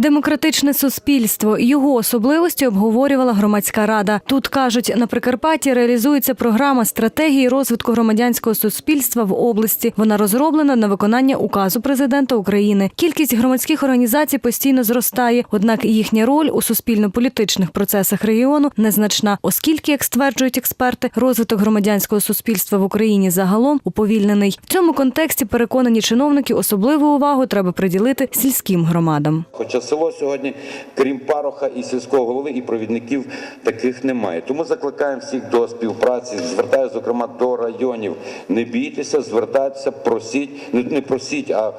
Демократичне суспільство його особливості обговорювала громадська рада. Тут кажуть, на Прикарпатті реалізується програма стратегії розвитку громадянського суспільства в області. Вона розроблена на виконання указу президента України. Кількість громадських організацій постійно зростає, однак їхня роль у суспільно-політичних процесах регіону незначна, оскільки, як стверджують експерти, розвиток громадянського суспільства в Україні загалом уповільнений. В цьому контексті переконані чиновники особливу увагу треба приділити сільським громадам. Хоча село сьогодні, крім пароха і сільського голови, і провідників таких немає. Тому закликаємо всіх до співпраці. Звертаю, зокрема, до районів. Не бійтеся, звертайтеся, просіть, не, не просіть, а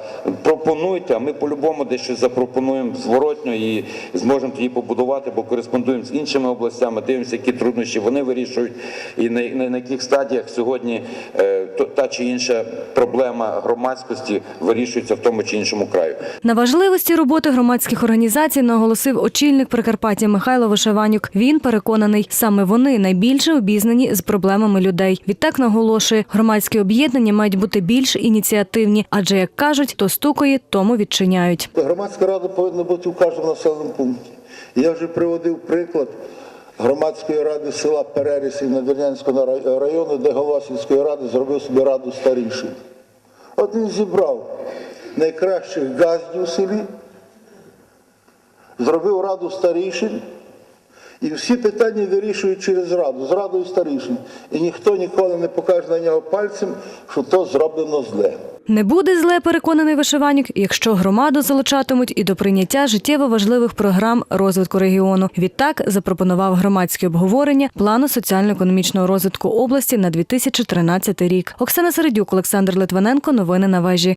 пропонуйте. А ми по-любому дещо запропонуємо зворотньо і зможемо тоді побудувати, бо кореспондуємо з іншими областями, дивимося, які труднощі вони вирішують, і на, на, на яких стадіях сьогодні е, та чи інша проблема громадськості вирішується в тому чи іншому краю. На важливості роботи громадських організацій наголосив очільник Прикарпаття Михайло Вишиванюк. Він переконаний, саме вони найбільше обізнані з проблемами людей. Відтак наголошує, громадські об'єднання мають бути більш ініціативні, адже як кажуть, то стукає, тому відчиняють. Громадська рада повинна бути у кожному населеному пункті. Я вже приводив приклад громадської ради села Перерісів Надвірнянського рай- району, де голова сільської ради зробив собі раду старішин. От він зібрав найкращих газдів у селі, зробив раду старішин, і всі питання вирішують через раду, з радою старішин. І ніхто ніколи не покаже на нього пальцем, що то зроблено зле. Не буде зле, переконаний Вишиванюк, якщо громаду залучатимуть і до прийняття життєво важливих програм розвитку регіону. Відтак запропонував громадське обговорення плану соціально-економічного розвитку області на 2013 рік. Оксана Середюк, Олександр Литвиненко. Новини на вежі.